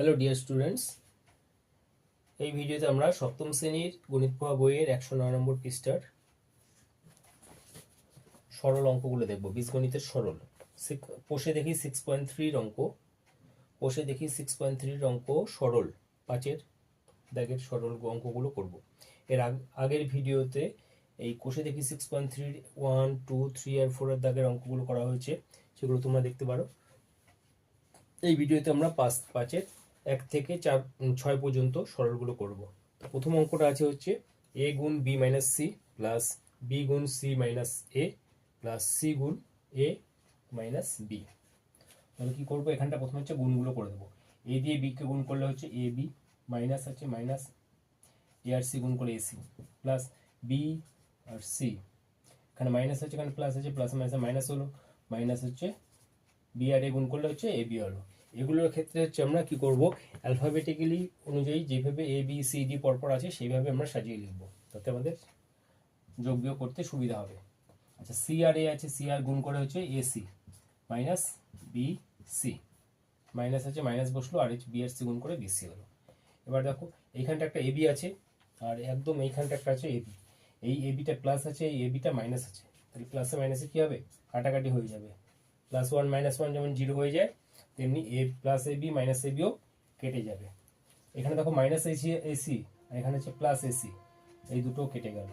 Hello dear students এই ভিডিওতে আমরা সপ্তম শ্রেণির গণিত পড়া বইয়ের একশো নয় নম্বর পৃষ্ঠার সরল অঙ্কগুলো দেখব। বীজগণিতের সরল। পোষে দেখি সিক্স পয়েন্ট থ্রির অঙ্ক। পোষে দেখি সিক্স পয়েন্ট থ্রির অঙ্ক সরল। পাঁচের দাগের সরল অঙ্কগুলো করব। এর আগ- আগের ভিডিওতে এই কোষে দেখি সিক্স পয়েন্ট থ্রির ওয়ান টু থ্রি আর ফোরের দাগের অঙ্কগুলো করা হয়েছে, সেগুলো তোমরা দেখতে পারো। এই ভিডিওতে আমরা পাঁচ, পাঁচের এক থেকে চার ছয় পর্যন্ত সরলগুলো করব। প্রথম অঙ্কটা আছে হচ্ছে এ গুণ B minus C plus B গুণ C minus A plus C গুণ এ মাইনাস বি তাহলে কি করব? এখানটা প্রথমে হচ্ছে গুণগুলো করে দেবো। এ দিয়ে বি কে গুণ করলে হচ্ছে এ বি মাইনাস আছে মাইনাস এ আর সি গুণ করে এসি প্লাস বি আর সি এখানে মাইনাস আছে এখানে প্লাস আছে প্লাস মাইনাস মাইনাস হলো। মাইনাস হচ্ছে বি আর এ গুণ করলে হচ্ছে এ বি হলো। এগুলোর ক্ষেত্রে হচ্ছে আমরা কি করব? অ্যালফাবেটিক্যালি অনুযায়ী যেভাবে এ বি সি ডি পরপর আছে, সেইভাবে আমরা সাজিয়ে লিখব। তাতে আমাদের যোগ বিয়োগ করতে সুবিধা হবে। আচ্ছা সি আর এ আছে সি আর গুণ করে হচ্ছে A C minus B C minus আছে, মাইনাস বসল, আর হচ্ছে বি আর সি গুণ করে বি সি হলো। এবার দেখো, এইখানটা একটা এবি আছে, আর একদম এইখানটা একটা আছে এবি এই এবিটা প্লাস আছে, এই এবিটা মাইনাস আছে। তাহলে প্লাসে মাইনাসে কি হবে? কাটাকাটি হয়ে যাবে। প্লাস ওয়ান মাইনাস ওয়ান যেমন জিরো হয়ে যায় তেমনি A plus A B minus A bio কেটে যাবে। এখানে দেখো মাইনাস এসি এসি আর এখানে হচ্ছে প্লাস এসি এই দুটো কেটে গেল।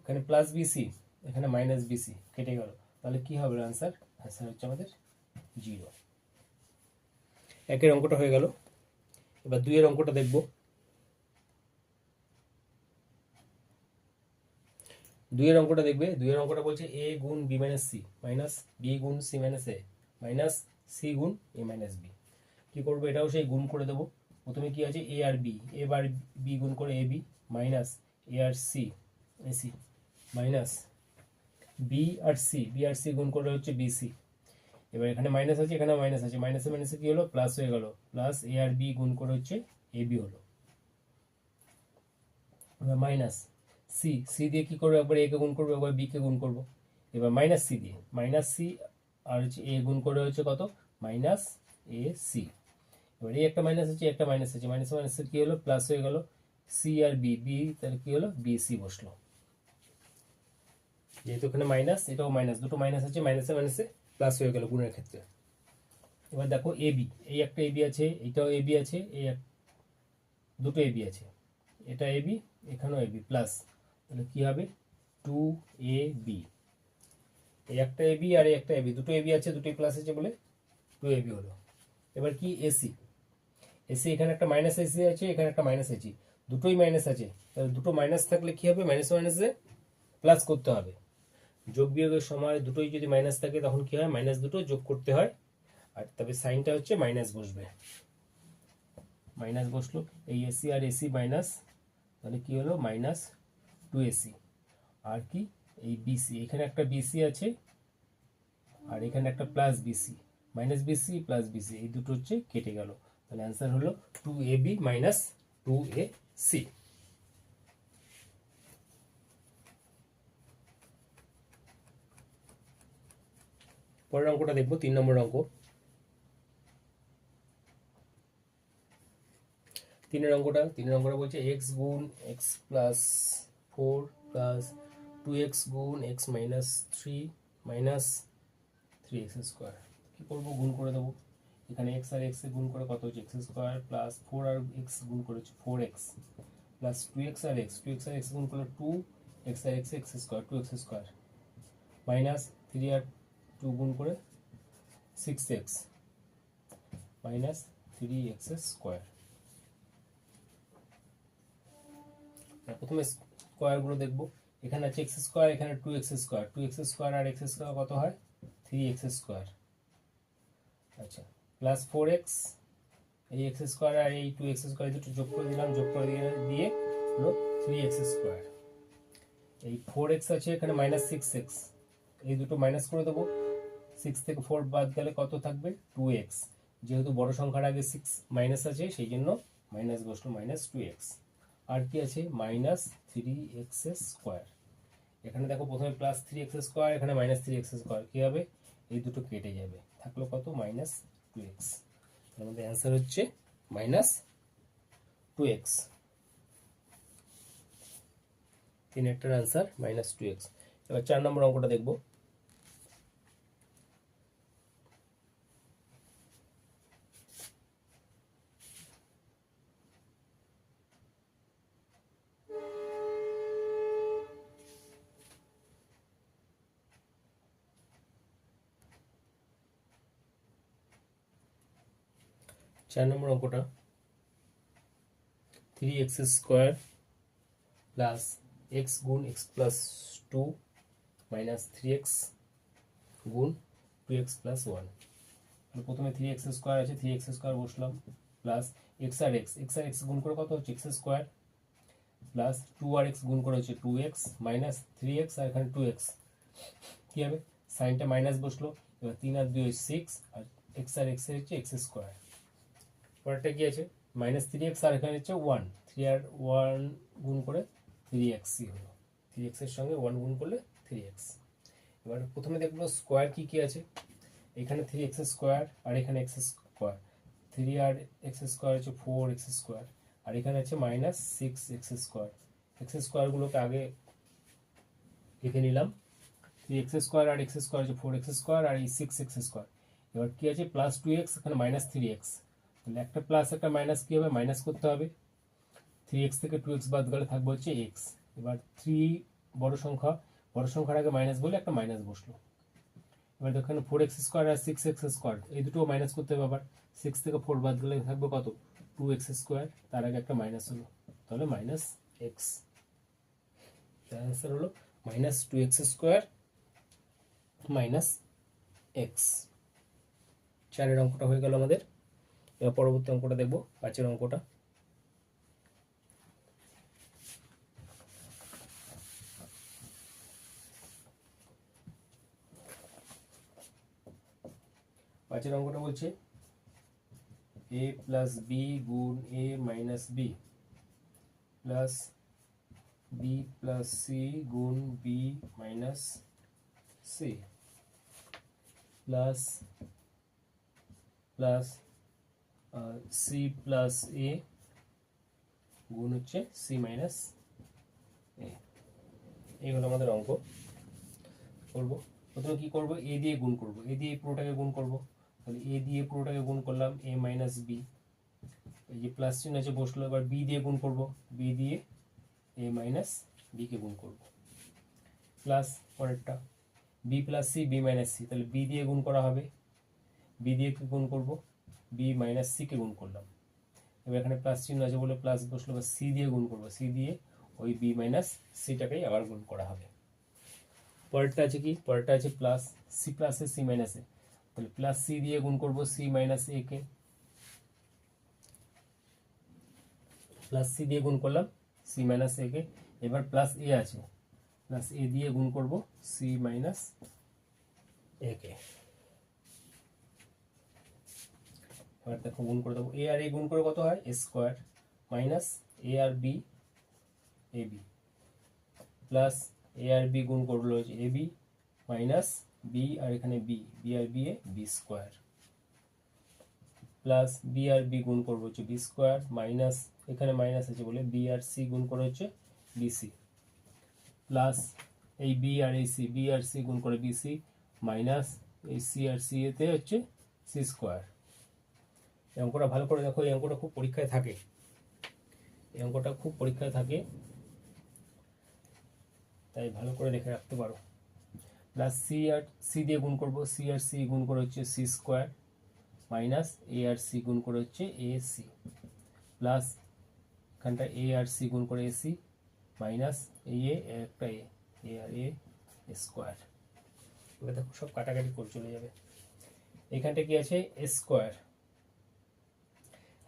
এখানে প্লাস বিসি এখানে মাইনাস বিসি কেটে গেল। তাহলে কি হবে আনসার আনসার হচ্ছে আমাদের জিরো একের অঙ্কটা হয়ে গেল। এবার দুইয়ের অঙ্কটা দেখব। দুইয়ের অঙ্কটা দেখবে। দুইয়ের অঙ্কটা বলছে এ গুণ B minus C minus B গুণ C minus A minus C গুণ এ মাইনাস বি। কী করব? এটাও সেই গুণ করে দেবো। প্রথমে কি আছে? এ আর বি। এ বার বি গুণ করে এ বি মাইনাস এ আর C. A C minus B আর সি। বি আর সি গুণ করে হচ্ছে বি সি। এবার এখানে মাইনাস আছে এখানে মাইনাস আছে। মাইনাসে মাইনাসে কি হলো? প্লাস হয়ে গেল। প্লাস এ আর বি গুণ করে হচ্ছে এ বি হলো। এবার মাইনাস সি। সি দিয়ে কি করব? একবার এ কে গুণ করব, একবার বি কে গুণ করব। এবার মাইনাস সি দিয়ে। মাইনাস সি আর হচ্ছে এ গুণ করে হচ্ছে কত? Minus A C. এবার এই একটা মাইনাস আছে একটা মাইনাস আছে। মাইনাস মাইনাসে কি হলো? প্লাস হয়ে গেল সি আর বি। বি তাহলে কি হলো? বি সি বসল। যেহেতু এখানে মাইনাস, এটাও মাইনাস। দুটো মাইনাস আছে, মাইনাসে মাইনাসে প্লাস হয়ে গেল গুণের ক্ষেত্রে। এবার দেখো এ বি। এই একটা এ বি আছে এইটাও এ বি আছে, এই এক দুটো এ বি আছে। এটা এ বি, এখানেও এ বি প্লাস। তাহলে কি হবে? Two A B. এই একটা এ বি আর একটা এ বি দুটো এ বি আছে, দুটোই প্লাস আছে বলে টু এবি হলো। এবার কি এসি এসি এখানে একটা মাইনাস এসি আছে, এখানে একটা মাইনাস এসি দুটোই মাইনাস আছে। তাহলে দুটো মাইনাস থাকলে কি হবে? মাইনাস মাইনাসে প্লাস করতে হবে। যোগ বিয়োগের সময় দুটোই যদি মাইনাস থাকে, তখন কি হয়? মাইনাস দুটো যোগ করতে হয়। আর তবে সাইনটা হচ্ছে মাইনাস বসবে। মাইনাস বসল। এই এসি আর এসি মাইনাস তাহলে কি হলো? মাইনাস টু এসি আর কি? এই বিসি এখানে একটা বিসি আছে, আর এখানে একটা plus BC minus BC plus BC এই দুটো হচ্ছে কেটে গেল। তাহলে অ্যান্সার হলো two A B minus two A C পরের অঙ্কটা দেখব, তিন নম্বর অঙ্ক। তিনের অঙ্কটা তিনের অঙ্কটা বলছে এক্স গুণ X plus four plus two X গুণ X minus three minus three X square কী করব? গুণ করে দেবো। এখানে এক্স আর এক্স গুণ করে কত হচ্ছে? এক্স স্কোয়ার প্লাস ফোর আর এক্স গুণ করে হচ্ছে four X plus two X আর এক্স টু এক্স আর এক্স গুণ করলে টু এক্স আর X X square two X square minus three আর টু গুণ করে six X minus three X square প্রথমে স্কোয়ারগুলো দেখব। এখানে আছে এক্স স্কোয়ার, এখানে two X square. Two X square আর এক্স স্কোয়ার কত হয়? Three X square. আচ্ছা প্লাস ফোর এক্স এই এক্স স্কোয়ার আর এই টু এক্স স্কোয়ার দুটো যোগ করে দিলাম, যোগ করে দিয়ে দিয়ে হলো থ্রি এক্স স্কোয়ার। এই ফোর এক্স আছে এখানে মাইনাস সিক্স এক্স এই দুটো মাইনাস করে দেবো। সিক্স থেকে ফোর বাদ গেলে কত থাকবে? টু এক্স যেহেতু বড় সংখ্যার আগে সিক্স মাইনাস আছে, সেই জন্য মাইনাস বসল মাইনাস টু এক্স আর কি আছে? মাইনাস থ্রি এক্স স্কোয়ার এখানে দেখো প্রথমে প্লাস থ্রি এক্স স্কোয়ার এখানে মাইনাস থ্রি এক্স স্কোয়ার কী হবে? এই দুটো কেটে যাবে। থাকল কত? মাইনাস টু এক্স তার মধ্যে অ্যান্সার হচ্ছে মাইনাস টু এক্স তিন একটার অ্যান্সার মাইনাস টু এক্স এবার চার নম্বর অঙ্কটা দেখব। চার নম্বর অঙ্কটা three X square plus X গুণ X plus two minus three X গুণ টু এক্স প্লাস ওয়ান প্রথমে থ্রি এক্স স্কোয়ার আছে থ্রি এক্স স্কোয়ার বসলাম প্লাস এক্স আর এক্স এক্স আর এক্স গুণ করে কত হচ্ছে? এক্স স্কোয়ার প্লাস টু আর এক্স গুণ করে হচ্ছে two X minus three X আর এখানে টু এক্স কী হবে? সাইনটা মাইনাস বসল, এবার তিন আর দুই সিক্স আর এক্স আর এক্স হচ্ছে এক্স স্কোয়ার পরেরটা কি আছে? মাইনাস থ্রি এক্স আর এখানে হচ্ছে ওয়ান থ্রি আর ওয়ান গুণ করে থ্রি এক্সই হলো। থ্রি এক্সের সঙ্গে ওয়ান গুণ করলে থ্রি এক্স এবার প্রথমে দেখব স্কোয়ার কি কি আছে। এখানে থ্রি এক্স স্কোয়ার আর এখানে এক্স স্কোয়ার থ্রি আর এক্স স্কোয়ার হচ্ছে ফোর এক্স স্কোয়ার আর এখানে আছে minus six X square X স্কোয়ারগুলোকে আগে লিখে নিলাম। থ্রি এক্স স্কোয়ার আর এক্স স্কোয়ার হচ্ছে ফোর এক্স স্কোয়ার আর এই সিক্স এক্স স্কোয়ার এবার কী আছে? প্লাস টু এক্স এখানে মাইনাস থ্রি এক্স তাহলে একটা প্লাস একটা মাইনাস কী হবে? মাইনাস করতে হবে। থ্রি এক্স থেকে টু এক্স বাদ গেলে থাকবে হচ্ছে এক্স এবার থ্রি বড় সংখ্যা, বড় সংখ্যার আগে মাইনাস বলে একটা মাইনাস বসল। এবার দেখো এখানে ফোর এক্স স্কোয়ার আর সিক্স এক্স স্কোয়ার এই দুটো মাইনাস করতে হবে আবার। সিক্স থেকে ফোর বাদ গেলে থাকবে কত? টু এক্স স্কোয়ার তার আগে একটা মাইনাস হলো। তাহলে মাইনাস এক্স অ্যান্সার হলো minus two X square minus X চারের অঙ্কটা হয়ে গেল আমাদের। এবার পরবর্তী অঙ্কটা দেখব, পাঁচের অঙ্কটা। পাঁচের অঙ্কটা বলছে, এ প্লাস বি গুণ A minus B, plus B plus C গুণ B minus C, plus plus C plus A গুণ হচ্ছে সি মাইনাস এ এই হলো আমাদের অঙ্ক। করব। প্রথমে কি করব? এ দিয়ে গুণ করব। এ দিয়ে পুরোটাকে গুণ করব। তাহলে এ দিয়ে পুরোটাকে গুণ করলাম এ মাইনাস বি এই যে প্লাস চিহ্ন আছে, বসল। এবার বি দিয়ে গুণ করব। বি দিয়ে এ মাইনাস বিকে গুণ করব। প্লাস পরেরটা। B plus C B minus C তাহলে বি দিয়ে গুণ করা হবে। বি দিয়ে কি গুণ করব? বি মাইনাস সিকে গুণ করলাম। এবার এখানে প্লাস চিহ্ন আছে বলে প্লাস বসল বা সি দিয়ে গুণ করব। সি দিয়ে ওই বি মাইনাস সিটাকেই আবার গুণ করা হবে। পরেরটা আছে কি? পরেরটা আছে প্লাস সি প্লাসে সি মাইনাসে তাহলে প্লাস সি দিয়ে গুণ করব সি মাইনাস এ কে। প্লাস সি দিয়ে গুণ করলাম সি মাইনাস এ কে। এবার প্লাস এ আছে। প্লাস এ দিয়ে গুণ করব সি মাইনাস এ কে। এবার দেখো গুণ করে দেবো। এ আর এ গুণ করে কত হয়? A square minus A R B A B plus A R B গুণ করল এ বি মাইনাস বি আর এখানে B B R B A B square plus B R B গুণ করব হচ্ছে বি স্কোয়ার মাইনাস এখানে মাইনাস আছে বলে বি আর সি গুণ করে হচ্ছে বিসি প্লাস এই বি আর এই সি বি আর সি গুণ করে বিসি মাইনাস এই সি আর সি এতে হচ্ছে সি স্কোয়ার এই অঙ্কটা ভালো করে দেখো, এই অঙ্কটা খুব পরীক্ষায় থাকে। এই অঙ্কটা খুব পরীক্ষায় থাকে। তাই ভালো করে দেখে রাখতে পারো। প্লাস সি আর সি দিয়ে গুণ করব। সি আর সি গুণ করে হচ্ছে সি স্কোয়ার মাইনাস এ আর সি গুণ করে হচ্ছে এ সি প্লাস এখানটা এ আর সি গুণ করে এ সি মাইনাস এই এ একটা এ এ আর এ স্কোয়ার এবার দেখো সব কাটাকাটি করে চলে যাবে। এখানটা কি আছে? স্কোয়ার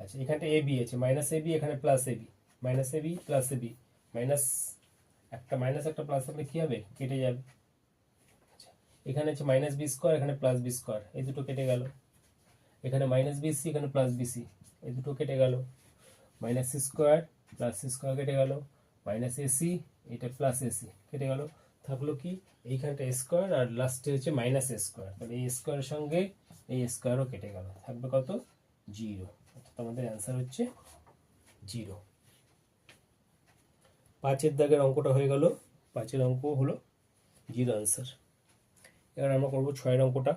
আচ্ছা এখানটা এ বি আছে মাইনাস এ বি এখানে plus A B minus A B plus A B minus একটা মাইনাস একটা প্লাস থাকলে কি হবে? কেটে যাবে। আচ্ছা, এখানে হচ্ছে মাইনাস বি স্কোয়ার এখানে প্লাস বি স্কোয়ার এই দুটো কেটে গেল। এখানে মাইনাস বিসি এখানে প্লাস বিসি এই দুটো কেটে গেল। Minus C square plus C square কেটে গেল। মাইনাস এসি এটা প্লাস এসি কেটে গেল। থাকল কি? এইখানটা স্কোয়ার আর লাস্টে হচ্ছে মাইনাস স্কোয়ার তাহলে এই স্কোয়ারের সঙ্গে এই স্কোয়ারও কেটে গেল। থাকবে কত? জিরো আমাদের অ্যান্সার হচ্ছে জিরো পাঁচের দাগের অঙ্কটা হয়ে গেল, পাঁচের অঙ্ক হলো জিরো অ্যান্সার এবার আমরা করব ছয়ের অঙ্কটা।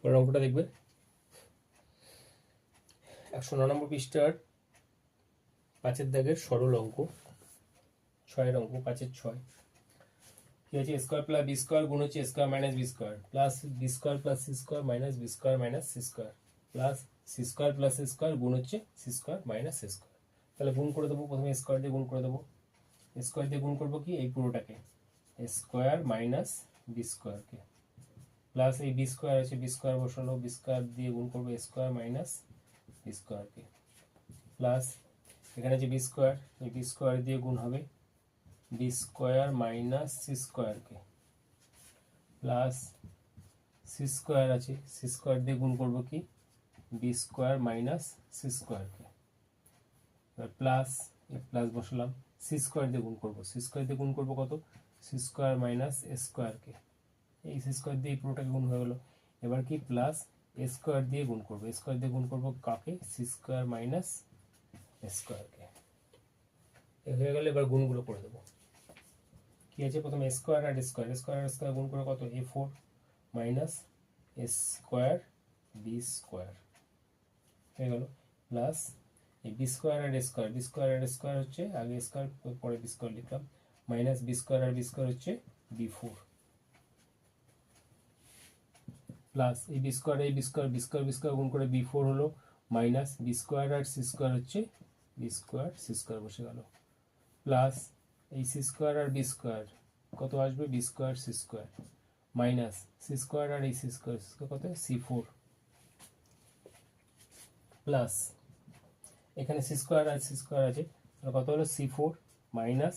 পরের অঙ্কটা দেখবে। একশো ন নম্বর পৃষ্ঠার পাঁচের দাগের সরল অঙ্ক, ছয়ের অঙ্ক, পাঁচের ছয়। কি আছে স্কোয়ার প্লাস বি স্কোয়ার গুণ হচ্ছে square minus B square plus B square plus C square minus B square minus C square plus C square plus C square গুণ হচ্ছে C square minus C square তাহলে গুণ করে দেবো, প্রথমে square দিয়ে গুণ করে দেবো। স্কোয়ার দিয়ে গুণ করব কি? এই পুরোটাকে। স্কোয়ার মাইনাস বি স্কোয়ারকে প্লাস এই বি স্কোয়ার আছে বি স্কোয়ার বসানো বি স্কোয়ার দিয়ে গুণ করব স্কোয়ার মাইনাস বি স্কোয়ারকে প্লাস এখানে যে বি স্কোয়ার এই বি স্কোয়ার দিয়ে গুণ হবে বি স্কোয়ার মাইনাস সি স্কোয়ারকে প্লাস সি স্কোয়ার আছে সি স্কোয়ার দিয়ে গুণ করব কি? বি স্কোয়ার মাইনাস সি স্কোয়ারকে এবার প্লাস প্লাস বসালাম। সি স্কোয়ার দিয়ে গুণ করব। সি স্কোয়ার দিয়ে গুণ করব কত? সি স্কোয়ার মাইনাস এ স্কোয়ারকে এই সি স্কোয়ার দিয়ে পুরোটাকে গুণ হয়ে গেলো। এবার কি? প্লাস এ স্কোয়ার দিয়ে গুণ করব। স্কোয়ার দিয়ে গুণ করব কাকে? সি স্কোয়ার মাইনাস স্কোয়ারকে এ হয়ে গেলে এবার গুণগুলো করে দেবো। আছে প্রথমে স্কোয়ার আর স্কোয়ার স্কোয়ার স্কোয়ার গুণ করে কত? A four minus square B square হয়ে গেল। প্লাস এই বি স্কোয়ার আর স্কোয়ার বি স্কোয়ার আর স্কোয়ার হচ্ছে আগে স্কোয়ার পরে বি স্কোয়ার লিখলাম। মাইনাস বি স্কোয়ার আর বি স্কোয়ার হচ্ছে বি ফোর প্লাস এই বি স্কোয়ার এই B square B square B square গুণ করে বি ফোর হলো মাইনাস বি স্কোয়ার আর সি স্কোয়ার হচ্ছে বি স্কোয়ার সি স্কোয়ার বসে গেল। প্লাস এই সি স্কোয়ার আর বি স্কোয়ার কত আসবে? B square C square minus C square আর এই সি স্কোয়ার স্কোয়ার কত? সি ফোর প্লাস এখানে সি স্কোয়ার আর সি স্কোয়ার আছে, তাহলে কত হলো? সি ফোর মাইনাস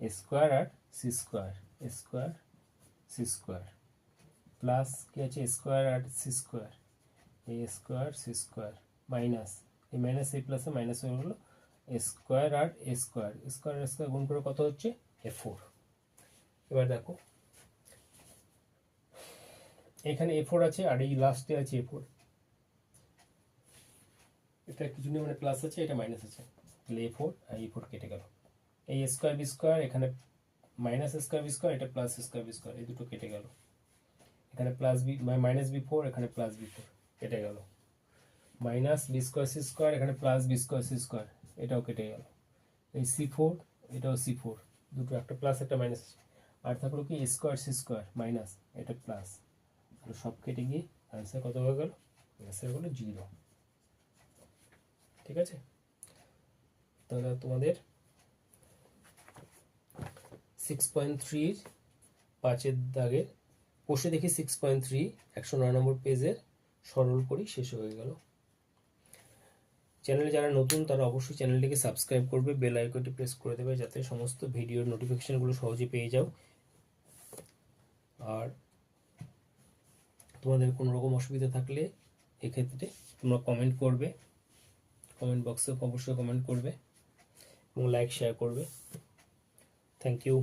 স্কোয়ার আর C square square C square plus কি আছে? স্কোয়ার আর সি স্কোয়ার এই স্কোয়ার সি স্কোয়ার মাইনাস এই মাইনাস এই প্লাসে মাইনাস হয়ে গেলো স্কোয়ার আর স্কোয়ার। স্কোয়ার স্কোয়ার গুণ করে কত হচ্ছে? A four. এবার দেখো, এখানে এ ফোর আছে আর এই লাস্টে আছে এ ফোর। এটা কিছু নেই মানে প্লাস আছে, এটা মাইনাস আছে। তাহলে এ ফোর আর এ ফোর কেটে গেল। এই স্কোয়ার বি স্কোয়ার এখানে মাইনাস স্কোয়ার বি স্কোয়ার এটা প্লাস স্কোয়ার বি স্কোয়ার এই দুটো কেটে গেল। এখানে plus B minus B four এখানে প্লাস বি ফোর কেটে গেল। Minus B square C square এখানে plus B square C square এটাও কেটে গেল। এই সি ফোর এটাও সি ফোর দুটো একটা প্লাস একটা মাইনাস আর থাকল কি স্কোয়ার সি স্কোয়ার মাইনাস এটা প্লাস সব কেটে গিয়ে অ্যান্সার কত হয়ে গেল? অ্যান্সার হলো জিরো ঠিক আছে? তাহলে তোমাদের সিক্স পয়েন্ট থ্রির পাঁচের দাগের বসে দেখি সিক্স পয়েন্ট থ্রি একশো নয় নম্বর পেজের সরল করি, শেষ হয়ে গেল। চ্যানেলে যারা নতুন, তারা অবশ্যই চ্যানেলটিকে সাবস্ক্রাইব করবে, বেল আইকনটি প্রেস করে দেবে যাতে সমস্ত ভিডিওর নোটিফিকেশনগুলো সহজে পেয়ে যাও। আর তোমাদের কোনো রকম অসুবিধা থাকলে এক্ষেত্রে তোমরা কমেন্ট করবে। কমেন্ট বক্সে অবশ্যই কমেন্ট করবে এবং লাইক শেয়ার করবে। Thank you